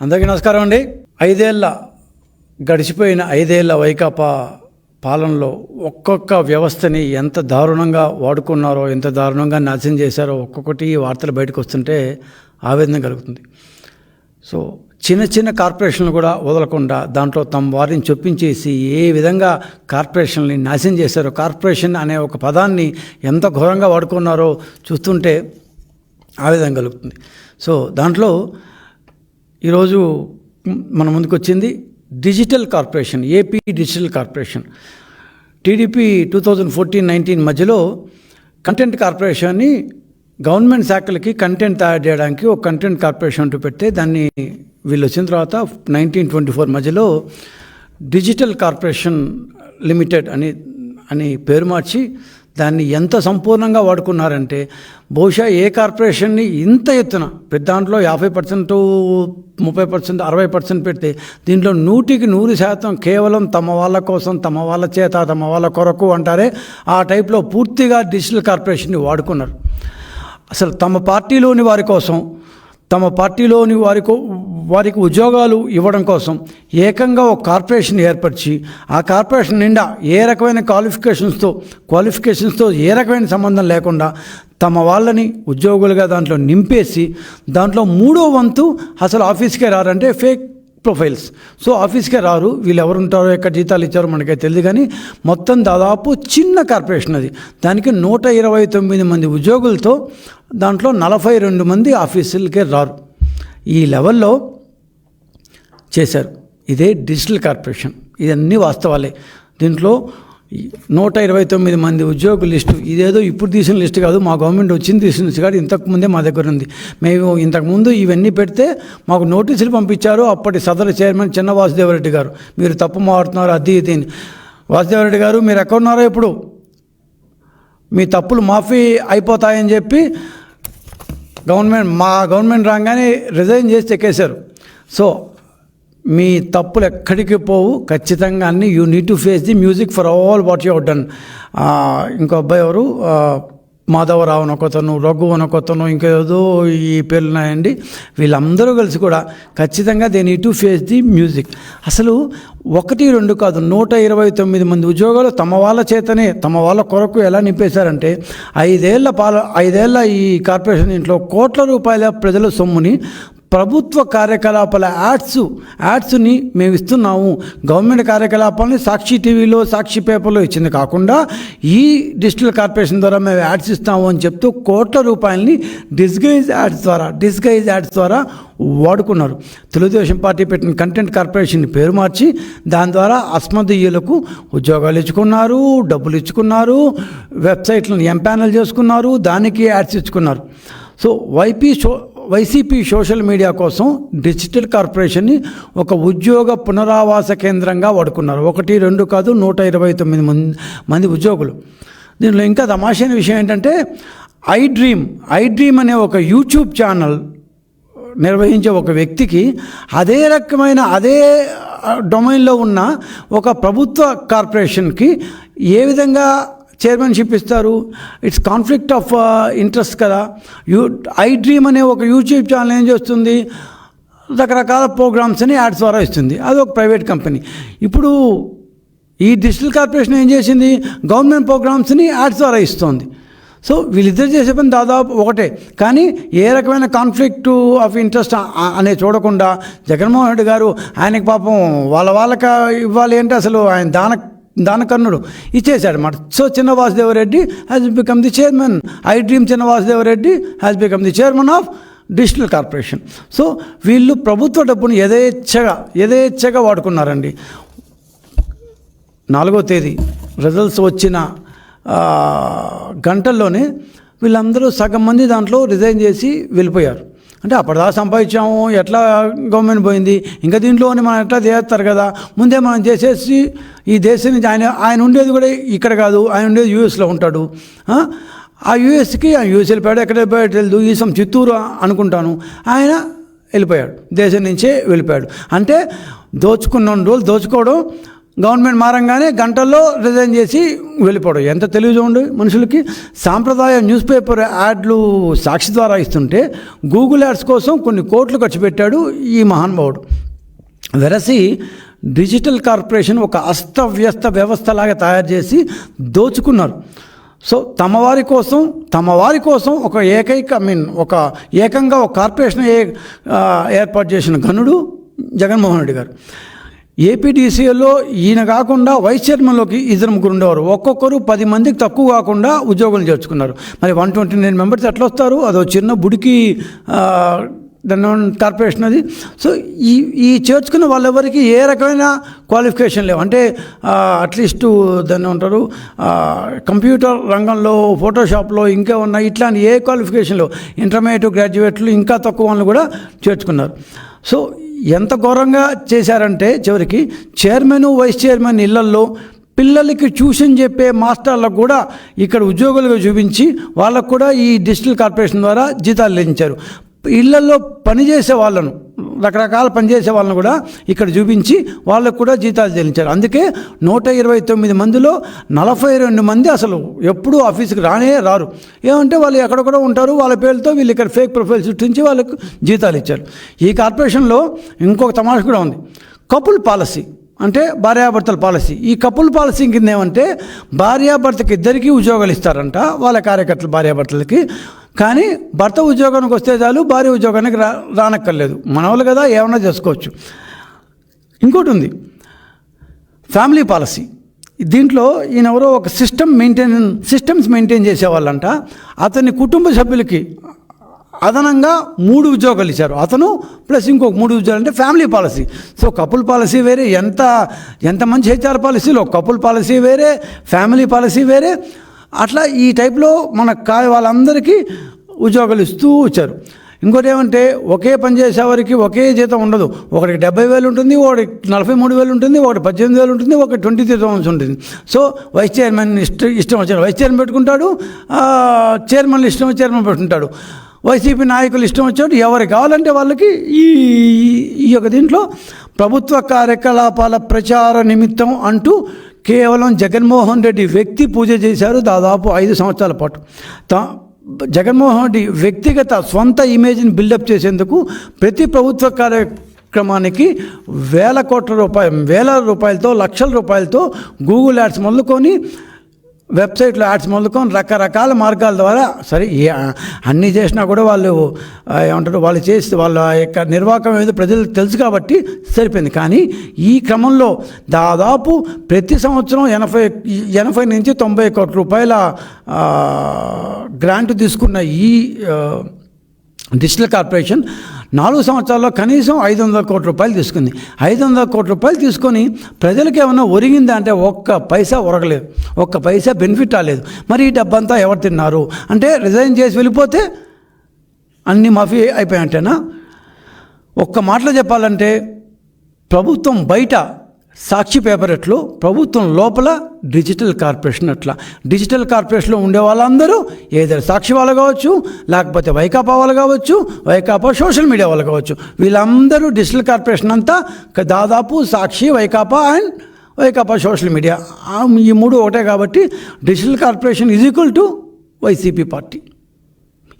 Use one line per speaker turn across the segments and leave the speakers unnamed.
అందరికీ నమస్కారం అండి. ఐదేళ్ళ గడిచిపోయిన ఐదేళ్ళ వైకాపా పాలనలో ఒక్కొక్క వ్యవస్థని ఎంత దారుణంగా వాడుకున్నారో ఎంత దారుణంగా నాశనం చేశారో ఒక్కొక్కటి వార్తలు బయటకు వస్తుంటే ఆవేదన కలుగుతుంది. సో చిన్న చిన్న కార్పొరేషన్లు కూడా వదలకుండా దాంట్లో తమ వారిని చొప్పించేసి ఏ విధంగా కార్పొరేషన్ని నాశనం చేశారో కార్పొరేషన్ అనే ఒక పదాన్ని ఎంత ఘోరంగా వాడుకున్నారో చూస్తుంటే ఆవేదన కలుగుతుంది. సో దాంట్లో ఈరోజు మన ముందుకు వచ్చింది digital corporation AP digital corporation. TDP two thousand fourteen nineteen మధ్యలో కంటెంట్ కార్పొరేషన్ని గవర్నమెంట్ శాఖలకి కంటెంట్ తయారు చేయడానికి ఒక కంటెంట్ కార్పొరేషన్ అంటూ పెడితే దాన్ని వీళ్ళు వచ్చిన తర్వాత నైన్టీన్ ట్వంటీ ఫోర్ మధ్యలో డిజిటల్ కార్పొరేషన్ లిమిటెడ్ అని అని పేరు మార్చి దాన్ని ఎంత సంపూర్ణంగా వాడుకున్నారంటే బహుశా ఏ కార్పొరేషన్ని ఇంత ఎత్తున పెద్ద దాంట్లో యాభై పర్సెంట్ ముప్పై పర్సెంట్ అరవై పర్సెంట్ పెడితే దీంట్లో నూటికి నూరు శాతం కేవలం తమ వాళ్ళ కోసం తమ వాళ్ళ చేత తమ వాళ్ళ కొరకు అంటారే ఆ టైప్లో పూర్తిగా డిజిటల్ కార్పొరేషన్ని వాడుకున్నారు. అసలు తమ పార్టీలోని వారి కోసం తమ పార్టీలోని వారికో వారికి ఉద్యోగాలు ఇవ్వడం కోసం ఏకంగా ఒక కార్పొరేషన్ ఏర్పరిచి ఆ కార్పొరేషన్ నిండా ఏ రకమైన క్వాలిఫికేషన్స్తో క్వాలిఫికేషన్స్తో ఏ రకమైన సంబంధం లేకుండా తమ వాళ్ళని ఉద్యోగులుగా దాంట్లో నింపేసి దాంట్లో మూడో వంతు అసలు ఆఫీస్కే రారంటే ఫేక్ ప్రొఫైల్స్. సో ఆఫీస్కే రారు. వీళ్ళు ఎవరు ఉంటారో ఎక్కడ జీతాలు ఇచ్చారో మనకే తెలియదు కానీ మొత్తం దాదాపు చిన్న కార్పొరేషన్ అది. దానికి నూట ఇరవై తొమ్మిది మంది ఉద్యోగులతో దాంట్లో నలభై రెండు మంది ఆఫీసులకే రారు. ఈ లెవెల్లో చేశారు. ఇదే డిజిటల్ కార్పొరేషన్. ఇదన్నీ వాస్తవాలే. దీంట్లో నూట ఇరవై తొమ్మిది మంది ఉద్యోగుల లిస్టు ఇదేదో ఇప్పుడు తీసిన లిస్టు కాదు మా గవర్నమెంట్ వచ్చింది తీసిన లిస్టు కాదు ఇంతకు ముందే మా దగ్గర ఉంది. మేము ఇంతకుముందు ఇవన్నీ పెడితే మాకు నోటీసులు పంపించారు అప్పటి సదరు చైర్మన్ చిన్న వాసుదేవరెడ్డి గారు. మీరు తప్పు మారుతున్నారు అది ఇది వాసుదేవరెడ్డి గారు మీరు ఎక్కడ ఉన్నారో ఇప్పుడు? మీ తప్పులు మాఫీ అయిపోతాయని చెప్పి గవర్నమెంట్ మా గవర్నమెంట్ రాగానే రిజైన్ చేసి చెక్కేశారు సో మీ తప్పులు ఎక్కడికి పోవు. ఖచ్చితంగా అన్ని you need to face the music for all what you done ఇంకో అబ్బాయి ఎవరు? మాధవరావు అనొకతను రఘు అనొకతను ఇంకేదో ఈ పేర్లు ఉన్నాయండి. వీళ్ళందరూ కలిసి కూడా ఖచ్చితంగా they need to face the music అసలు ఒకటి రెండు కాదు నూట ఇరవై తొమ్మిది మంది ఉద్యోగాలు తమ వాళ్ళ చేతనే తమ వాళ్ళ కొరకు ఎలా నింపేశారంటే ఐదేళ్ళ పాల ఐదేళ్ళ ఈ కార్పొరేషన్ ఇంట్లో కోట్ల రూపాయల ప్రజల సొమ్ముని ప్రభుత్వ కార్యకలాపాల యాడ్స్ యాడ్స్ని మేము ఇస్తున్నాము. గవర్నమెంట్ కార్యకలాపాలని సాక్షి టీవీలో సాక్షి పేపర్లో ఇచ్చింది కాకుండా ఈ డిజిటల్ కార్పొరేషన్ ద్వారా మేము యాడ్స్ ఇస్తాము అని చెప్తూ కోట్ల రూపాయలని డిస్గైజ్ యాడ్స్ ద్వారా డిస్గైజ్ యాడ్స్ ద్వారా వాడుకున్నారు. తెలుగుదేశం పార్టీ పెట్టిన కంటెంట్ కార్పొరేషన్ పేరు మార్చి దాని ద్వారా అస్మదీయులకు ఉద్యోగాలు ఇచ్చుకున్నారు డబ్బులు ఇచ్చుకున్నారు వెబ్సైట్లను ఎంపానల్ చేసుకున్నారు దానికి యాడ్స్ ఇచ్చుకున్నారు. సో వైపీ షో వైసీపీ సోషల్ మీడియా కోసం డిజిటల్ కార్పొరేషన్ని ఒక ఉద్యోగ పునరావాస కేంద్రంగా వాడుకున్నారు. ఒకటి రెండు కాదు నూట ఇరవై తొమ్మిది మంది మంది ఉద్యోగులు. దీనిలో ఇంకా తమాషైన విషయం ఏంటంటే ఐ డ్రీమ్ ఐ డ్రీమ్ అనే ఒక యూట్యూబ్ ఛానల్ నిర్వహించే ఒక వ్యక్తికి అదే రకమైన అదే డొమైన్లో ఉన్న ఒక ప్రభుత్వ కార్పొరేషన్కి ఏ విధంగా చైర్మన్షిప్ ఇస్తారు. ఇట్స్ కాన్ఫ్లిక్ట్ ఆఫ్ ఇంట్రెస్ట్ కదా. యూ ఐ డ్రీమ్ అనే ఒక యూట్యూబ్ ఛానల్ ఏం చేస్తుంది? రకరకాల ప్రోగ్రామ్స్ని యాడ్స్ ద్వారా ఇస్తుంది. అది ఒక ప్రైవేట్ కంపెనీ ఇప్పుడు ఈ డిజిటల్ కార్పొరేషన్ ఏం చేసింది? గవర్నమెంట్ ప్రోగ్రామ్స్ని యాడ్స్ ద్వారా ఇస్తుంది. సో వీళ్ళిద్దరు చేసే పని దాదాపు ఒకటే. కానీ ఏ రకమైన కాన్ఫ్లిక్ట్ ఆఫ్ ఇంట్రెస్ట్ అనే చూడకుండా జగన్మోహన్ రెడ్డి గారు ఆయనకి పాపం వాళ్ళ వాళ్ళకి ఇవ్వాలి అంటే అసలు ఆయన దాన దానకర్ణుడు ఇచ్చేశాడు అనమాట so Chinna Vasudevareddy has become the chairman iDream Chinna Vasudevareddy has become the chairman of digital corporation so వీళ్ళు ప్రభుత్వ డబ్బును యథేచ్ఛగా యథేచ్ఛగా వాడుకున్నారండి. నాలుగో తేదీ రిజల్ట్స్ వచ్చిన గంటల్లోనే వీళ్ళందరూ సగం మంది దాంట్లో రిజైన్ చేసి వెళ్ళిపోయారు. అంటే అప్పటిదాకా సంపాదించాము ఎట్లా గవర్నమెంట్ పోయింది? ఇంకా దీంట్లోనే మనం ఎట్లా చేస్తారు కదా? ముందే మనం చేసేసి ఈ దేశం నుంచి ఆయన ఆయన ఉండేది కూడా ఇక్కడ కాదు ఆయన ఉండేది యూఎస్లో ఉంటాడు. ఆ? ఆ యూఎస్కి ఆ యూఎస్ వెళ్ళిపోయాడు ఎక్కడ వెళ్ళిపోయాడు తెలియదు ఈ సం చిత్తూరు అనుకుంటాను. ఆయన వెళ్ళిపోయాడు దేశం నుంచే వెళ్ళిపోయాడు. అంటే దోచుకున్న రోజులు దోచుకోవడం గవర్నమెంట్ మారంగానే గంటల్లో రిజైన్ చేసి వెళ్ళిపోవడం. ఎంత తెలివి చూడండి మనుషులకి. సాంప్రదాయ న్యూస్ పేపర్ యాడ్లు సాక్షి ద్వారా ఇస్తుంటే గూగుల్ యాడ్స్ కోసం కొన్ని కోట్లు ఖర్చు పెట్టాడు ఈ మహానుభావుడు వెరసి డిజిటల్ కార్పొరేషన్ ఒక అస్తవ్యస్త వ్యవస్థలాగా తయారు చేసి దోచుకున్నారు. సో తమ వారి కోసం తమ వారి కోసం ఒక ఏకైక ఐ మీన్ ఒక ఏకంగా ఒక కార్పొరేషన్ ఏ ఏర్పాటు చేసిన ఘనుడు జగన్మోహన్ రెడ్డి గారు. ఏపీడీసీలో ఈయన కాకుండా వైస్ చైర్మన్లోకి ఇద్దరు ముగ్గురు ఉండేవారు. ఒక్కొక్కరు పది మందికి తక్కువ కాకుండా ఉద్యోగులు చేర్చుకున్నారు. మరి వన్ ట్వంటీ నైన్ మెంబర్స్ ఎట్లా వస్తారు? అదో చిన్న బుడికి కార్పొరేషన్ అది. సో ఈ ఈ చేర్చుకున్న వాళ్ళెవరికి ఏ రకమైన క్వాలిఫికేషన్ లేవు. అంటే అట్లీస్ట్ దాన్ని ఉంటారు కంప్యూటర్ రంగంలో ఫోటోషాప్లో ఇంకా ఉన్న ఇట్లాంటి ఏ క్వాలిఫికేషన్ లేవు. ఇంటర్మీడియట్ గ్రాడ్యుయేట్లు ఇంకా తక్కువ వాళ్ళు కూడా చేర్చుకున్నారు. సో ఎంత ఘోరంగా చేశారంటే చివరికి చైర్మన్ వైస్ చైర్మన్ ఇళ్ళల్లో పిల్లలకి ట్యూషన్ చెప్పే మాస్టర్లకు కూడా ఇక్కడ ఉద్యోగులుగా చూపించి వాళ్ళకు కూడా ఈ డిజిటల్ కార్పొరేషన్ ద్వారా జీతాలు లభించారు ఇళ్ళలో పనిచేసే వాళ్ళను రకరకాల పనిచేసే వాళ్ళని కూడా ఇక్కడ చూపించి వాళ్ళకు కూడా జీతాలు చెల్లించారు. అందుకే నూట ఇరవై తొమ్మిది మందిలో నలభై రెండు మంది అసలు ఎప్పుడూ ఆఫీస్కి రానే రారు. ఏమంటే వాళ్ళు ఎక్కడెక్కడో ఉంటారు వాళ్ళ పేరుతో వీళ్ళు ఇక్కడ ఫేక్ ప్రొఫైల్ సృష్టించి వాళ్ళకు జీతాలు ఇచ్చారు. ఈ కార్పొరేషన్లో ఇంకొక తమాష కూడా ఉంది. కపుల్ పాలసీ అంటే భార్యాభర్తల పాలసీ. ఈ కపుల్ పాలసీ కింద ఏమంటే భార్యాభర్తకి ఇద్దరికీ ఉద్యోగాలు ఇస్తారంట వాళ్ళ కార్యకర్తలు భార్యాభర్తలకి. కానీ భర్త ఉద్యోగానికి వస్తే చాలు భార్య ఉద్యోగానికి రా రానక్కర్లేదు. మనవాళ్ళు కదా ఏమన్నా చేసుకోవచ్చు. ఇంకోటి ఉంది. Family policy. దీంట్లో ఈయన ఎవరో ఒక సిస్టమ్ మెయింటైన్ సిస్టమ్స్ మెయింటైన్ చేసేవాళ్ళంట. అతని కుటుంబ సభ్యులకి అదనంగా మూడు ఉద్యోగాలు ఇచ్చారు. అతను ప్లస్ ఇంకొక మూడు ఉద్యోగాలు అంటే family policy. So couple policy వేరే ఎంత ఎంత మంచి హెచ్ఆర్ పాలసీలో కపుల్ పాలసీ వేరే ఫ్యామిలీ పాలసీ వేరే. అట్లా ఈ టైప్లో మన కా వాళ్ళందరికీ ఉద్యోగాలు ఇస్తూ వచ్చారు. ఇంకోటి ఏమంటే ఒకే పని చేసేవారికి ఒకే జీతం ఉండదు. ఒకటికి డెబ్బై వేలు ఉంటుంది ఒకటి నలభై మూడు వేలు ఉంటుంది ఒకటి పద్దెనిమిది వేలు ఉంటుంది ఒకటి ట్వంటీ త్రీ థౌసండ్స్ ఉంటుంది. సో వైస్ చైర్మన్ ఇష్టం ఇష్టం వచ్చాడు వైస్ చైర్మన్ పెట్టుకుంటాడు చైర్మన్ ఇష్టం చైర్మన్ పెట్టుకుంటాడు. వైసీపీ నాయకులు ఇష్టం వచ్చాడు ఎవరు కావాలంటే వాళ్ళకి ఈ ఈ యొక్క దీంట్లో ప్రభుత్వ కార్యకలాపాల ప్రచార నిమిత్తం అంటూ కేవలం జగన్మోహన్ రెడ్డి వ్యక్తి పూజ చేశారు దాదాపు ఐదు సంవత్సరాల పాటు. తా జగన్మోహన్ రెడ్డి వ్యక్తిగత సొంత ఇమేజ్ని బిల్డప్ చేసేందుకు ప్రతి ప్రభుత్వ కార్యక్రమానికి వేల కోట్ల రూపాయలు వేల రూపాయలతో లక్షల రూపాయలతో గూగుల్ యాడ్స్ మొదలుకొని వెబ్సైట్లో యాడ్స్ మొదలుకొని రకరకాల మార్గాల ద్వారా సరే అన్నీ చేసినా కూడా వాళ్ళు ఏమంటారు వాళ్ళు చేసి వాళ్ళ యొక్క నిర్వాహకం ఏదో ప్రజలకు తెలుసు కాబట్టి సరిపోయింది. కానీ ఈ క్రమంలో దాదాపు ప్రతి సంవత్సరం ఎనభై ఎనభై నుంచి తొంభై కోట్ల రూపాయల గ్రాంట్ తీసుకున్న ఈ డిజిటల్ కార్పొరేషన్ నాలుగు సంవత్సరాల్లో కనీసం ఐదు వందల కోట్ల రూపాయలు తీసుకుంది. ఐదు వందల కోట్ల రూపాయలు తీసుకొని ప్రజలకు ఏమైనా ఒరిగిందా అంటే ఒక్క పైసా ఒరగలేదు. ఒక్క పైసా బెనిఫిట్ రాలేదు. మరి ఈ డబ్బంతా ఎవరు తిన్నారు? అంటే రిజైన్ చేసి వెళ్ళిపోతే అన్ని మాఫీ అయిపోయాయంటేనా? ఒక్క మాటలో చెప్పాలంటే ప్రభుత్వం బయట సాక్షి పేపర్ ఎట్లో ప్రభుత్వం లోపల డిజిటల్ కార్పొరేషన్ అట్లా. డిజిటల్ కార్పొరేషన్లో ఉండే వాళ్ళందరూ ఏదైనా సాక్షి వాళ్ళు కావచ్చు లేకపోతే వైకాపా వాళ్ళు కావచ్చు వైకాపా సోషల్ మీడియా వాళ్ళు కావచ్చు. వీళ్ళందరూ డిజిటల్ కార్పొరేషన్ అంతా దాదాపు Sakshi Vaikapa and Vaikapa social media. ఈ మూడు ఒకటే కాబట్టి digital corporation is equal to YCP party.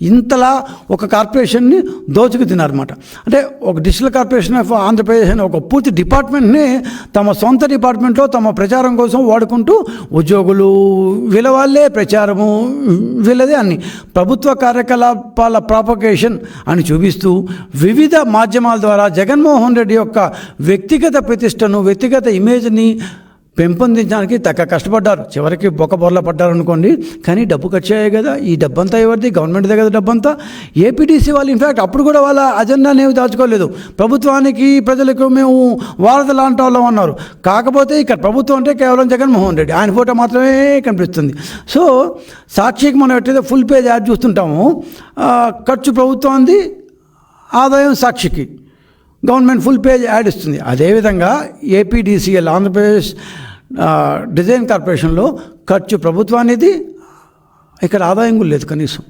ఇంతలా ఒక కార్పొరేషన్ని దోచుకు తిన్నారన్నమాట. అంటే ఒక డిజిటల్ కార్పొరేషన్ ఆఫ్ ఆంధ్రప్రదేశ్ అనే ఒక పూర్తి డిపార్ట్మెంట్ని తమ సొంత డిపార్ట్మెంట్లో తమ ప్రచారం కోసం వాడుకుంటూ ఉద్యోగులు వీళ్ళ ప్రచారము వీళ్ళదే అన్ని ప్రభుత్వ కార్యకలాపాల ప్రాపకేషన్ అని చూపిస్తూ వివిధ మాధ్యమాల ద్వారా జగన్మోహన్ రెడ్డి యొక్క వ్యక్తిగత ప్రతిష్టను వ్యక్తిగత ఇమేజ్ని పెంపొందించడానికి తగ్గ కష్టపడ్డారు. చివరికి బొక్క బొర్ల పడ్డారు అనుకోండి. కానీ డబ్బు ఖర్చు అయ్యాయి కదా. ఈ డబ్బంతా ఎవరిది? గవర్నమెంట్ దగ్గర డబ్బంతా. ఏపీటీసీ వాళ్ళు ఇన్ఫ్యాక్ట్ అప్పుడు కూడా వాళ్ళ అజెండా అనేవి దాచుకోలేదు. ప్రభుత్వానికి ప్రజలకు మేము వారధ లాంటి వాళ్ళం అన్నారు. కాకపోతే ఇక్కడ ప్రభుత్వం అంటే కేవలం జగన్మోహన్ రెడ్డి. ఆయన ఫోటో మాత్రమే కనిపిస్తుంది. సో సాక్షికి మనం ఎట్లయితే ఫుల్ పేజ్ యాడ్ చూస్తుంటాము ఖర్చు ప్రభుత్వానికి ఆదాయం సాక్షికి. గవర్నమెంట్ ఫుల్ పేజ్ యాడ్ ఇస్తుంది. అదేవిధంగా ఏపీడీసీఎల్ ఆంధ్రప్రదేశ్ డిజైన్ కార్పొరేషన్లో ఖర్చు ప్రభుత్వానిది ఇక్కడ ఆదాయం కూడా లేదు కనీసం.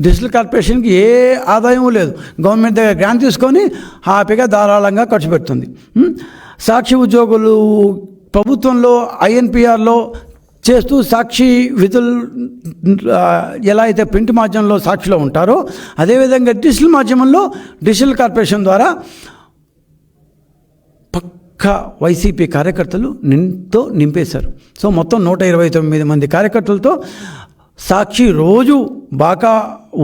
డిజిటల్ కార్పొరేషన్కి ఏ ఆదాయం లేదు. గవర్నమెంట్ దగ్గర గ్రాంట్ తీసుకొని హ్యాపీగా ధారాళంగా ఖర్చు పెడుతుంది. సాక్షి ఉద్యోగులు ప్రభుత్వంలో ఐఎన్పిఆర్లో చేస్తూ సాక్షి విధులు ఎలా అయితే ప్రింట్ మాధ్యమంలో సాక్షిలో ఉంటారో అదేవిధంగా డిజిటల్ మాధ్యమంలో డిజిటల్ కార్పొరేషన్ ద్వారా ఒక్క వైసీపీ కార్యకర్తలు నింతో నింపేశారు. సో మొత్తం నూట ఇరవై తొమ్మిది మంది కార్యకర్తలతో సాక్షి రోజు బాకా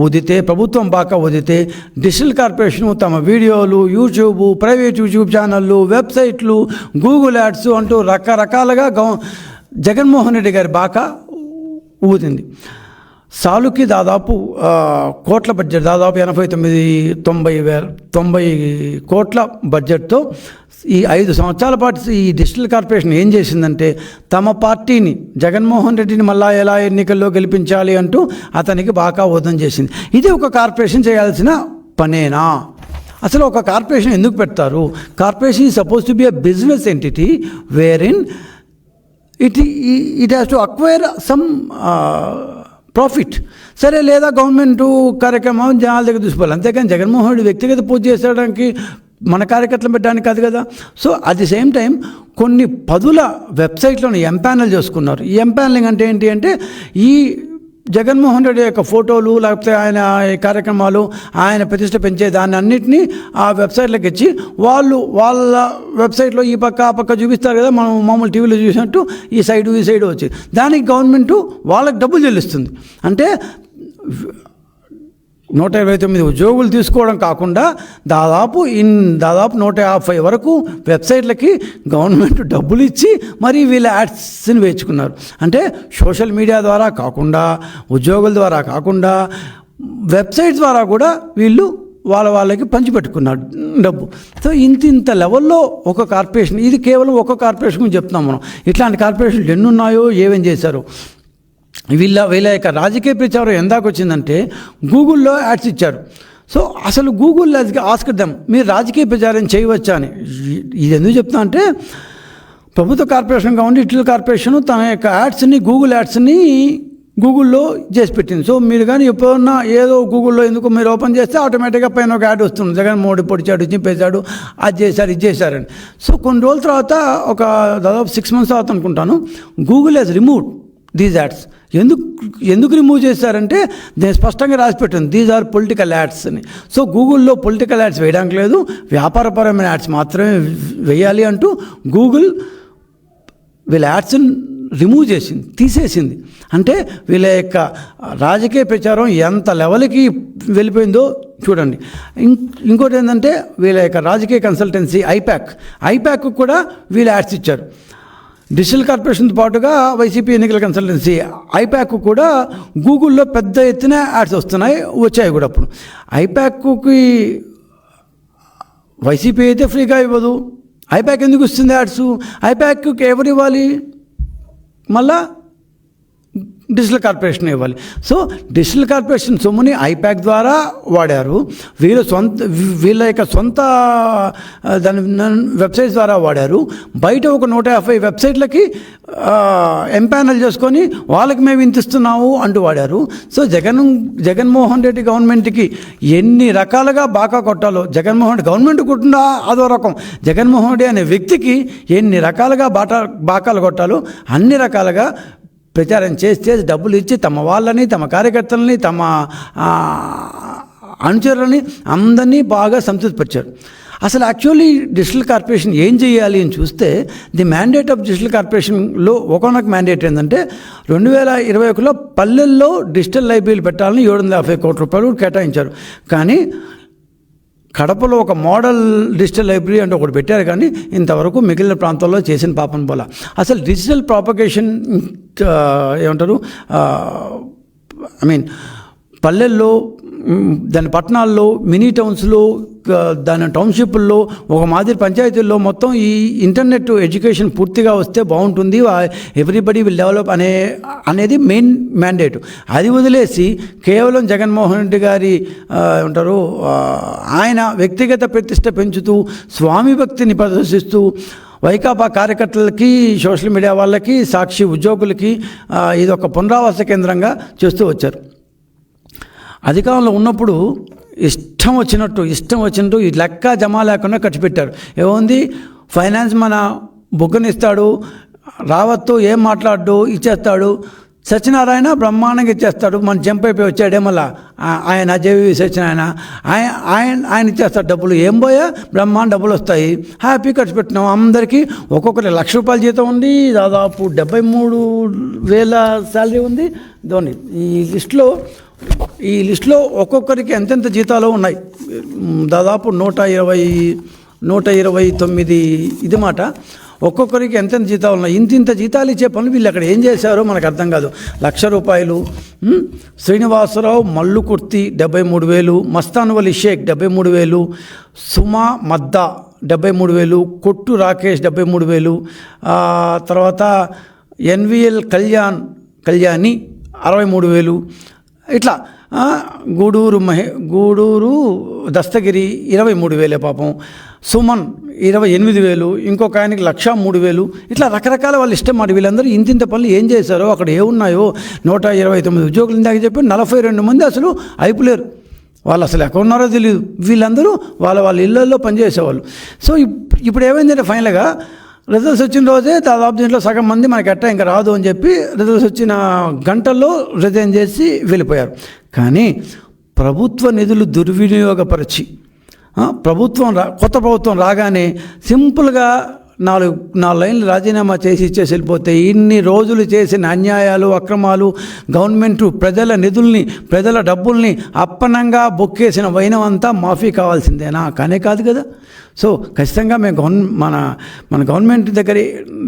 ఊదితే ప్రభుత్వం బాకా ఊదితే డిజిటల్ కార్పొరేషన్ తమ వీడియోలు యూట్యూబ్ ప్రైవేట్ యూట్యూబ్ ఛానళ్ళు వెబ్సైట్లు గూగుల్ యాడ్స్ అంటూ రకరకాలుగా గౌ జగన్మోహన్ రెడ్డి గారి బాకా ఊదింది. సాలుకి దాదాపు కోట్ల బడ్జెట్ దాదాపు ఎనభై తొమ్మిది తొంభై వేల తొంభై కోట్ల బడ్జెట్తో ఈ ఐదు సంవత్సరాల పాటు ఈ డిజిటల్ కార్పొరేషన్ ఏం చేసిందంటే తమ పార్టీని జగన్మోహన్ రెడ్డిని మళ్ళా ఎలా ఎన్నికల్లో గెలిపించాలి అంటూ అతనికి బాగా ఓదం చేసింది. ఇది ఒక కార్పొరేషన్ చేయాల్సిన పనేనా? అసలు ఒక కార్పొరేషన్ ఎందుకు పెడతారు? కార్పొరేషన్ ఈ suppose to be a business entity where in it it has to acquire some profit సరే లేదా గవర్నమెంట్ కార్యక్రమం జనాల దగ్గర చూసుకోవాలి అంతేకాని జగన్మోహన్ రెడ్డి వ్యక్తిగత పూజ చేసేయడానికి మన కార్యకర్తలు పెట్టడానికి కాదు కదా. So at the same time కొన్ని పదుల వెబ్సైట్లను ఎంపానల్ చేసుకున్నారు. ఈ ఎంపానలింగ్ అంటే ఏంటి అంటే ఈ జగన్మోహన్ రెడ్డి యొక్క ఫోటోలు లేకపోతే ఆయన కార్యక్రమాలు ఆయన ప్రతిష్ట పెంచే దాన్ని అన్నింటినీ ఆ వెబ్సైట్లకు ఇచ్చి వాళ్ళు వాళ్ళ వెబ్సైట్లో ఈ పక్క ఆ పక్క చూపిస్తారు కదా మనం మామూలు టీవీలో చూసినట్టు ఈ సైడు ఈ సైడు వచ్చి. దానికి గవర్నమెంట్ వాళ్ళకి డబ్బులు చెల్లిస్తుంది. అంటే నూట ఇరవై తొమ్మిది ఉద్యోగులు తీసుకోవడం కాకుండా దాదాపు ఇన్ దాదాపు నూట యాభై వరకు వెబ్సైట్లకి గవర్నమెంట్ డబ్బులు ఇచ్చి మరి వీళ్ళ యాడ్స్ని వేయించుకున్నారు. అంటే సోషల్ మీడియా ద్వారా కాకుండా ఉద్యోగుల ద్వారా కాకుండా వెబ్సైట్ ద్వారా కూడా వీళ్ళు వాళ్ళ వాళ్ళకి పంచిపెట్టుకున్నారు డబ్బు. సో ఇంత ఇంత లెవెల్లో ఒక కార్పొరేషన్ ఇది కేవలం ఒక కార్పొరేషన్ గురించి చెప్తున్నాం మనం. ఇట్లాంటి కార్పొరేషన్లు ఎన్ని ఉన్నాయో ఏమేం చేశారు? వీళ్ళ వీళ్ళ యొక్క రాజకీయ ప్రచారం ఎందాక వచ్చిందంటే గూగుల్లో యాడ్స్ ఇచ్చారు. సో అసలు గూగుల్ ఆస్కర్దాం మీరు రాజకీయ ప్రచారం చేయవచ్చా అని. ఇది ఎందుకు చెప్తా అంటే ప్రభుత్వ కార్పొరేషన్ కావండి డిజిటల్ కార్పొరేషన్ తన యొక్క యాడ్స్ని గూగుల్ యాడ్స్ని గూగుల్లో చేసి పెట్టింది. సో మీరు కానీ ఎప్పుడన్నా ఏదో గూగుల్లో ఎందుకు మీరు ఓపెన్ చేస్తే ఆటోమేటిక్గా పైన ఒక యాడ్ వస్తుంది. జగన్ మోడీ పొడిచాడు చింపేశాడు అది చేశారు ఇది చేశారని. సో కొన్ని రోజుల తర్వాత ఒక దాదాపు సిక్స్ మంత్స్ తర్వాత అనుకుంటాను Google has remove these ads ఎందుకు ఎందుకు రిమూవ్ చేశారంటే నేను స్పష్టంగా రాసి పెట్టింది దీస్ ఆర్ పొలిటికల్ యాడ్స్ అని. సో గూగుల్లో పొలిటికల్ యాడ్స్ వేయడానికి లేదు. వ్యాపారపరమైన యాడ్స్ మాత్రమే వేయాలి అంటూ గూగుల్ వీళ్ళ యాడ్స్ని రిమూవ్ చేసింది తీసేసింది. అంటే వీళ్ళ యొక్క రాజకీయ ప్రచారం ఎంత లెవెల్కి వెళ్ళిపోయిందో చూడండి. ఇం ఇంకోటి ఏంటంటే వీళ్ళ యొక్క రాజకీయ కన్సల్టెన్సీ ఐప్యాక్. ఐప్యాక్ కూడా వీళ్ళ యాడ్స్ ఇచ్చారు. డిజిటల్ కార్పొరేషన్తో పాటుగా వైసీపీ ఎన్నికల కన్సల్టెన్సీ ఐప్యాక్ కూడా గూగుల్లో పెద్ద ఎత్తున యాడ్స్ వస్తున్నాయి వచ్చాయి కూడా అప్పుడు. ఐప్యాక్కి వైసీపీ అయితే ఫ్రీగా ఇవ్వదు. ఐప్యాక్ ఎందుకు ఇస్తుంది యాడ్స్? ఐప్యాక్కి ఎవరు ఇవ్వాలి? మళ్ళా డిజిటల్ కార్పొరేషన్ ఇవ్వాలి. సో డిజిటల్ కార్పొరేషన్ సొమ్ముని ఐప్యాక్ ద్వారా వాడారు. వీళ్ళ సొంత వీళ్ళ యొక్క సొంత దాని వెబ్సైట్స్ ద్వారా వాడారు. బయట ఒక నూట యాభై వెబ్సైట్లకి ఎంపానల్ చేసుకొని వాళ్ళకి మేము ఇంత ఇస్తున్నాము అంటూ వాడారు. సో జగన్ జగన్మోహన్ రెడ్డి గవర్నమెంట్కి ఎన్ని రకాలుగా బాకా కొట్టాలో జగన్మోహన్ రెడ్డి గవర్నమెంట్ కొట్టినా అదో రకం. జగన్మోహన్ రెడ్డి అనే వ్యక్తికి ఎన్ని రకాలుగా బాటా బాకాలు కొట్టాలో అన్ని రకాలుగా ప్రచారం చేస్తే డబ్బులు ఇచ్చి తమ వాళ్ళని తమ కార్యకర్తలని తమ అనుచరులని అందరినీ బాగా సంతృప్తిపరిచారు. అసలు యాక్చువల్లీ డిజిటల్ కార్పొరేషన్ ఏం చేయాలి అని చూస్తే ది మ్యాండేట్ ఆఫ్ డిజిటల్ కార్పొరేషన్లో ఒకనొక మ్యాండేట్ ఏంటంటే రెండు వేల ఇరవై ఒకటిలో పల్లెల్లో డిజిటల్ లైబ్రరీలు పెట్టాలని ఏడు వందల యాభై కోట్ల రూపాయలు కేటాయించారు. కానీ కడపలో ఒక మోడల్ డిజిటల్ లైబ్రరీ అంటే ఒకటి పెట్టారు కానీ ఇంతవరకు మిగిలిన ప్రాంతాల్లో చేసిన పాపం పోల అసలు డిజిటల్ ప్రాపగేషన్ ఏమంటారు ఐ మీన్ పల్లెల్లో దాని పట్టణాల్లో మినీ టౌన్స్లో దాని టౌన్షిప్ల్లో ఒక మాదిరి పంచాయతీల్లో మొత్తం ఈ ఇంటర్నెట్ ఎడ్యుకేషన్ పూర్తిగా వస్తే బాగుంటుంది. ఎవ్రీబడి విల్ డెవలప్ అనే అనేది మెయిన్ మ్యాండేట్. అది వదిలేసి కేవలం జగన్మోహన్ రెడ్డి గారి ఉంటారు ఆయన వ్యక్తిగత ప్రతిష్ట పెంచుతూ స్వామి భక్తిని ప్రదర్శిస్తూ వైకాపా కార్యకర్తలకి సోషల్ మీడియా వాళ్ళకి సాక్షి ఉద్యోగులకి ఇది ఒక పునరావాస కేంద్రంగా చేస్తూ వచ్చారు. అధికారంలో ఉన్నప్పుడు ఇష్టం వచ్చినట్టు ఇష్టం వచ్చినట్టు ఈ లెక్క జమ లేకుండా ఖర్చు పెట్టారు ఏముంది? ఫైనాన్స్ మన బుగ్గనిస్తాడు రావత్తు ఏం మాట్లాడు ఇచ్చేస్తాడు. సత్యనారాయణ బ్రహ్మాండంగా ఇచ్చేస్తాడు మన జంప్ అయిపోయి వచ్చాడే మళ్ళా. ఆయన జేవి సత్యనారాయణ ఆయన ఆయన ఆయన ఇచ్చేస్తాడు డబ్బులు. ఏం పోయా బ్రహ్మాండ డబ్బులు వస్తాయి. హ్యాపీ ఖర్చు పెట్టినాం అందరికీ ఒక్కొక్కరి లక్ష రూపాయల జీతం ఉంది దాదాపు డెబ్బై మూడు వేల శాలరీ ఉంది. ధోని ఈ లిస్టులో ఈ లిస్టులో ఒక్కొక్కరికి ఎంతెంత జీతాలు ఉన్నాయి? దాదాపు నూట ఇరవై నూట ఇరవై తొమ్మిది ఇది మాట. ఒక్కొక్కరికి ఎంతెంత జీతాలు ఉన్నాయి? ఇంత ఇంత జీతాలు ఇచ్చే పనులు వీళ్ళు అక్కడ ఏం చేశారో మనకు అర్థం కాదు. లక్ష రూపాయలు శ్రీనివాసరావు మల్లు కుర్తి డెబ్బై మూడు వేలు మస్తాన్వలి షేక్ డెబ్బై మూడు వేలు సుమా మద్దా డెబ్బై మూడు వేలు కొట్టు రాకేష్ డెబ్బై మూడు వేలు తర్వాత ఎన్విఎల్ కళ్యాణ్ కళ్యాణి అరవై మూడు వేలు ఇట్లా గూడూరు మహే గూడూరు దస్తగిరి ఇరవై మూడు వేలే పాపం. సుమన్ ఇరవై ఎనిమిది వేలు ఇంకొక ఆయనకి లక్ష మూడు వేలు. ఇట్లా రకరకాల వాళ్ళు ఇష్టం మాట వీళ్ళందరూ ఇంతింత పనులు ఏం చేశారో అక్కడ ఏమున్నాయో నూట ఇరవై తొమ్మిది ఉద్యోగులు ఇందాక చెప్పి నలభై రెండు మంది అసలు అయిపోలేరు. వాళ్ళు అసలు ఎక్కడ ఉన్నారో తెలియదు వీళ్ళందరూ వాళ్ళ వాళ్ళ ఇళ్ళల్లో పనిచేసేవాళ్ళు. సో ఇప్- ఇప్పుడు ఏమైందంటే ఫైనల్గా రిజల్ట్స్ వచ్చిన రోజే దాదాపు దీంట్లో సగం మంది మనకి ఎట్టా ఇంకా రాదు అని చెప్పి రిజల్ట్స్ వచ్చిన గంటల్లో రిజైన్ చేసి వెళ్ళిపోయారు. కానీ ప్రభుత్వ నిధులు దుర్వినియోగపరిచి ప్రభుత్వం రా కొత్త ప్రభుత్వం రాగానే సింపుల్గా నాలుగు నాలుగు లైన్లు రాజీనామా చేసి ఇచ్చేసి వెళ్ళిపోతే ఇన్ని రోజులు చేసిన అన్యాయాలు అక్రమాలు గవర్నమెంట్ ప్రజల నిధుల్ని ప్రజల డబ్బుల్ని అప్పనంగా బొక్కేసిన వైనం అంతా మాఫీ కావాల్సిందేనా కానే కాదు కదా. సో ఖచ్చితంగా మేము గవర్న మన మన గవర్నమెంట్ దగ్గర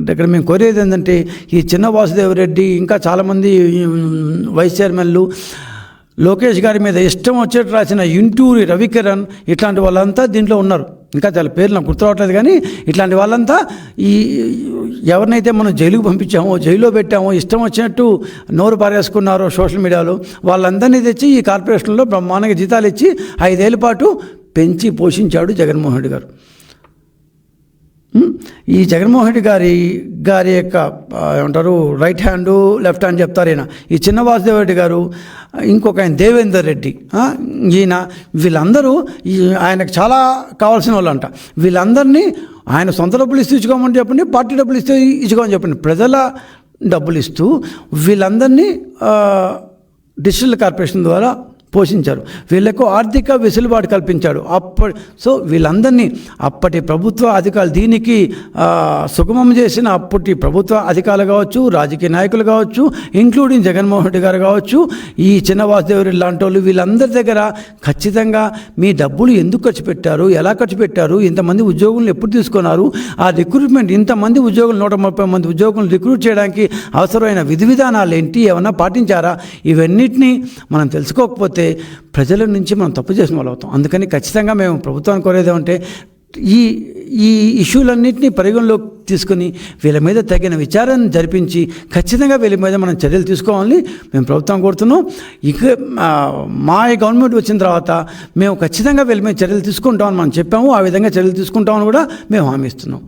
దగ్గర మేము కోరేది ఏంటంటే ఈ చిన్న వాసుదేవ్ రెడ్డి ఇంకా చాలామంది వైస్ చైర్మన్లు లోకేష్ గారి మీద ఇష్టం వచ్చేట్టు రాసిన ఇంటూరి రవికిరణ్ ఇట్లాంటి వాళ్ళంతా దీంట్లో ఉన్నారు. ఇంకా చాలా పేర్లు నాకు గుర్తు రావట్లేదు కానీ ఇట్లాంటి వాళ్ళంతా ఈ ఎవరినైతే మనం జైలుకు పంపించామో జైల్లో పెట్టామో ఇష్టం వచ్చినట్టు నోరు పారేసుకున్నారో సోషల్ మీడియాలో వాళ్ళందరినీ తెచ్చి ఈ కార్పొరేషన్లో బ్రహ్మాండంగా జీతాలు ఇచ్చి ఐదేళ్ళ పాటు పెంచి పోషించాడు జగన్మోహన్ రెడ్డి గారు. ఈ జగన్మోహన్ రెడ్డి గారి గారి యొక్క ఏమంటారు రైట్ హ్యాండ్ లెఫ్ట్ హ్యాండ్ చెప్తారు ఈయన. ఈ చిన్న వాసుదేవ్ రెడ్డి గారు ఇంకొక ఆయన దేవేందర్ రెడ్డి ఈయన వీళ్ళందరూ ఆయనకు చాలా కావాల్సిన వాళ్ళు అంట వీళ్ళందరినీ ఆయన సొంత డబ్బులు ఇస్తూ ఇచ్చుకోమని చెప్పండి పార్టీ డబ్బులు ఇస్తూ ఇచ్చుకోమని చెప్పండి. ప్రజల డబ్బులు ఇస్తూ వీళ్ళందరినీ డిజిటల్ కార్పొరేషన్ ద్వారా పోషించారు. వీళ్ళకు ఆర్థిక వెసులుబాటు కల్పించాడు. అప్పటి సో వీళ్ళందరినీ అప్పటి ప్రభుత్వ అధికారులు దీనికి సుగమం చేసిన అప్పటి ప్రభుత్వ అధికారులు కావచ్చు రాజకీయ నాయకులు కావచ్చు ఇంక్లూడింగ్ జగన్మోహన్ రెడ్డి గారు కావచ్చు ఈ చిన్న వాసుదేవరెడ్డి లాంటి వాళ్ళు వీళ్ళందరి దగ్గర ఖచ్చితంగా మీ డబ్బులు ఎందుకు ఖర్చు పెట్టారు ఎలా ఖర్చు పెట్టారు ఇంతమంది ఉద్యోగులను ఎప్పుడు తీసుకున్నారు ఆ రిక్రూట్మెంట్ ఇంతమంది ఉద్యోగులు నూట ముప్పై మంది ఉద్యోగులను రిక్రూట్ చేయడానికి అవసరమైన విధి విధానాలు ఏంటి ఏమన్నా పాటించారా ఇవన్నిటినీ మనం తెలుసుకోకపోతే ప్రజల నుంచి మనం తప్పు చేసిన వాళ్ళు అవుతాం. అందుకని ఖచ్చితంగా మేము ప్రభుత్వాన్ని కోరేది ఏమంటే ఈ ఈ ఇష్యూలన్నింటినీ పరిగణలోకి తీసుకుని వీళ్ళ మీద తగిన విచారాన్ని జరిపించి ఖచ్చితంగా వీళ్ళ మీద మనం చర్యలు తీసుకోవాలని మేము ప్రభుత్వం కోరుతున్నాం. ఇక మా గవర్నమెంట్ వచ్చిన తర్వాత మేము ఖచ్చితంగా వీళ్ళ మీద చర్యలు తీసుకుంటామని మనం చెప్పాము. ఆ విధంగా చర్యలు తీసుకుంటామని కూడా మేము హామీ ఇస్తున్నాం.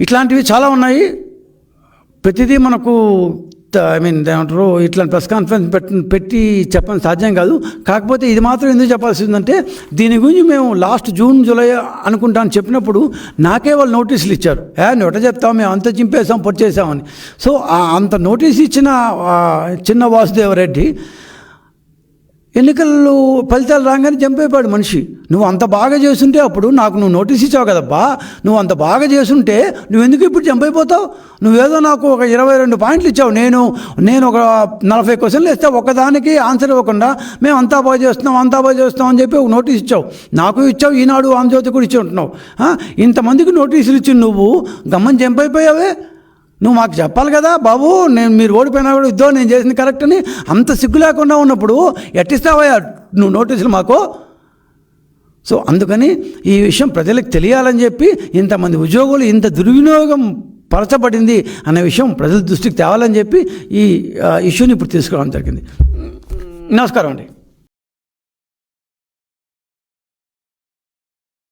ఇట్లాంటివి చాలా ఉన్నాయి. ప్రతిదీ మనకు ఐ మీన్ ఏమంటారు ఇట్లాంటి ప్రెస్ కాన్ఫరెన్స్ పెట్టి పెట్టి చెప్పడం సాధ్యం కాదు. కాకపోతే ఇది మాత్రం ఎందుకు చెప్పాల్సి ఉందంటే దీని గురించి మేము లాస్ట్ జూన్ జూలై అనుకుంటాను చెప్పినప్పుడు నాకే వాళ్ళు నోటీసులు ఇచ్చారు. ఏ నోట చెప్తాం మేము అంత చింపేసాం పొడి చేసామని సో అంత నోటీస్ ఇచ్చిన చిన్న వాసుదేవరెడ్డి ఎన్నికలు ఫలితాలు రాగానే చంపేపాడు మనిషి. నువ్వు అంత బాగా చేస్తుంటే అప్పుడు నాకు నువ్వు నోటీస్ ఇచ్చావు కదబ్బా. నువ్వు అంత బాగా చేస్తుంటే నువ్వు ఎందుకు ఇప్పుడు చంపైపోతావు? నువ్వేదో నాకు ఒక ఇరవై రెండు పాయింట్లు ఇచ్చావు. నేను నేను ఒక నలభై క్వశ్చన్లు ఇస్తే ఒకదానికి ఆన్సర్ ఇవ్వకుండా మేము అంతా బాగా చేస్తున్నాం అంతా బాగా చేస్తున్నాం అని చెప్పి ఒక నోటీస్ ఇచ్చావు. నాకు ఇచ్చావు ఈనాడు ఆంధ్రజ్యోతి కూడా ఇచ్చి ఉంటున్నావు. ఇంతమందికి నోటీసులు ఇచ్చి నువ్వు గమ్మని చంపైపోయావే. నువ్వు మాకు చెప్పాలి కదా బాబు నేను మీరు ఓడిపోయినా కూడా ఇద్దో నేను చేసింది కరెక్ట్ అని అంత సిగ్గు లేకుండా ఉన్నప్పుడు ఎట్టిస్తావయ్యా నువ్వు నోటీసులు మాకు? సో అందుకని ఈ విషయం ప్రజలకు తెలియాలని చెప్పి ఇంతమంది ఉద్యోగులు ఇంత దుర్వినియోగం పరచబడింది అనే విషయం ప్రజల దృష్టికి తేవాలని చెప్పి ఈ ఇష్యూని ఇప్పుడు తీసుకోవడం జరిగింది. నమస్కారం అండి.